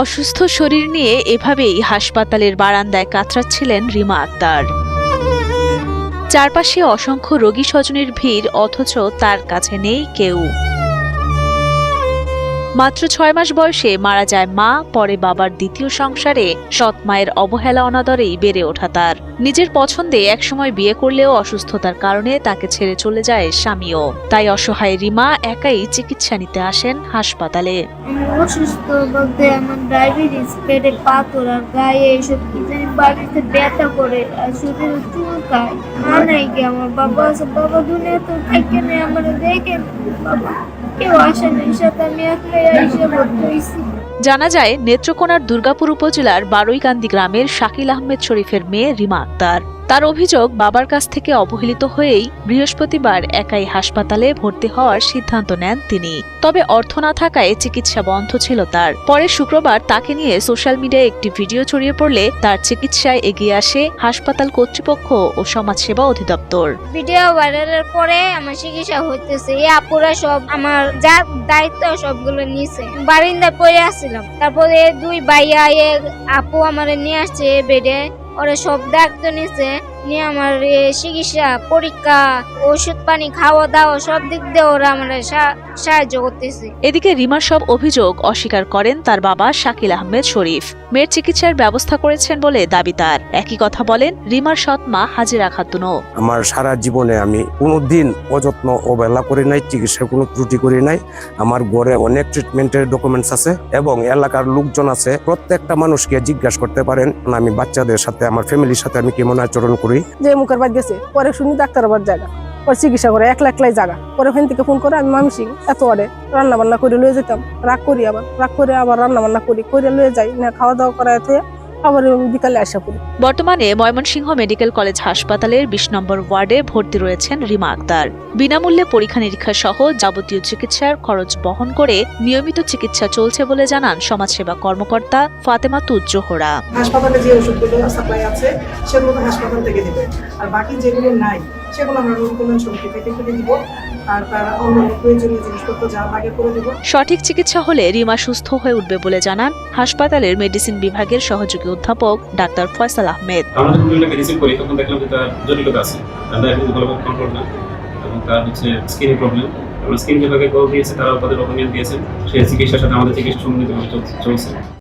অসুস্থ শরীর নিয়ে এভাবেই হাসপাতালের বারান্দায় কাতরাচ্ছিলেন রিমা আক্তার। চারপাশে অসংখ্য রোগী স্বজনের ভিড়, অথচ তার কাছে নেই কেউ। মাত্র ছয় মাস বয়সে মারা যায় মা, পরে বাবার দ্বিতীয় সংসারে সৎ মায়ের অবহেলা অনাদরেই বেড়ে ওঠা তার। নিজের পছন্দে একসময় বিয়ে করলেও অসুস্থতার কারণে তাকে ছেড়ে চলে যায় স্বামীও। তাই অসহায় রিমা একাই চিকিৎসা নিতে আসেন হাসপাতালে। অসুস্থ বলতে আমার ডায়াবেটিস পেটে পাথর আর গায়ে বাড়িতে ব্যথা করে আর কি আমার? বাবা আছে, বাবা দুনিয়া তো থাকে নেই, আমার দেখে বাবা জানা যায় নেত্রকোনার দুর্গাপুর উপজেলার বারুইকান্দি গ্রামের শাকিল আহমেদ শরীফের মেয়ে রিমা আক্তার। তার অভিযোগ বাবার কাছ থেকে অবহেলিত হয়েই বৃহস্পতিবার একাই হাসপাতালে ভর্তি হওয়ার সিদ্ধান্ত নেন তিনি। তবে অর্থ না থাকায় চিকিৎসা বন্ধ ছিল তার। পরে শুক্রবার তাকে নিয়ে সোশ্যাল মিডিয়ায় একটি ভিডিও ছড়িয়ে পড়লে তার চিকিৎসায় এগিয়ে আসে হাসপাতাল কর্তৃপক্ষ ও সমাজসেবা অধিদপ্তর। ভিডিও ভাইরালের পরে আমার চিকিৎসা হইতেছে। এই আপুরা সব আমার যা দায়িত্ব সবগুলো নিছে। বারিন্দা পড়ে আসছিলাম। তারপরে দুই ভাইয়া আপু আমার নিয়ে আসছে বেডে। ওরা সব দায়িত্ব নিছে। নিয়ে আমার চিকিৎসা পরীক্ষা ওষুধ পানি খাওয়া দাওয়া সব দিক দিয়ে ওরা আমার সা- সাহায্য করতেছে। এদিকে রিমার সব অভিযোগ অস্বীকার করেন তার বাবা শাকিল আহমেদ শরীফ। মেয়ের চিকিৎসার ব্যবস্থা করেছেন বলে দাবি তার। একই কথা বলেন রিমার সৎ মা হাজিরা খাতুনও। আমার সারা জীবনে আমি কোনোদিন অযত্ন অবহেলা করি নাই চিকিৎসার কোনো ত্রুটি করি নাই। আমার ঘরে অনেক ট্রিটমেন্টের ডকুমেন্টস আছে এবং এলাকার লোকজন আছে। প্রত্যেকটা মানুষকে জিজ্ঞাসা করতে পারেন আমি বাচ্চাদের সাথে আমার ফ্যামিলির সাথে আমি কেমন আচরণ করি? যে মুখের বাদ গেছে, পরে শুনি ডাক্তার আবার জায়গা। পরে চিকিৎসা করে, একলা একলাই জায়গা পরে ওখান থেকে ফোন করে, আমি মামসি এত অরে রান্না বান্না করে লয়ে যেতাম। রাগ করি আবার, রাগ করে আবার রান্না বান্না করি করে লয়ে যাই, না খাওয়া দাওয়া করা এতে আবার বিকালে আসা করি। বর্তমানে ময়মনসিংহ মেডিকেল কলেজ হাসপাতালের বিশ নম্বর ওয়ার্ডে ভর্তি রয়েছেন রিমা আক্তার। বিনামূল্যে পরীক্ষা নিরীক্ষা সহ যাবতীয় চিকিৎসার খরচ বহন করে নিয়মিত চিকিৎসা চলছে বলে জানান সমাজসেবা কর্মকর্তা ফাতেমা তুজ্জোহরা। হাসপাতালে যে ওষুধগুলো সাপ্লাই আছে সেগুলো হাসপাতাল থেকে দেবে। আর বাকি যেগুলো নাই সেগুলো আমরা রোগ কল্যাণ সমিতি থেকে করে দিব আর তার অন্য প্রয়োজনীয় জিনিসপত্র যা লাগে করে দেবো। সঠিক চিকিৎসা হলে রিমা সুস্থ হয়ে উঠবে বলে জানান হাসপাতালের মেডিসিন বিভাগের সহযোগী অধ্যাপক ডাক্তার ফয়সাল আহমেদ। আমরা যখন বিভিন্ন মেডিসিন করি তখন দেখলাম যে তার জটিলতা আছে। তার কন্ট্রোল না। এবং তার হচ্ছে স্কিনের প্রবলেম। আমরা স্কিন বিভাগে কল দিয়েছে তারাও তাদের অপিনিয়ন দিয়েছেন সেই চিকিৎসার সাথে আমাদের চিকিৎসা সম্মিলিতভাবে চলছে।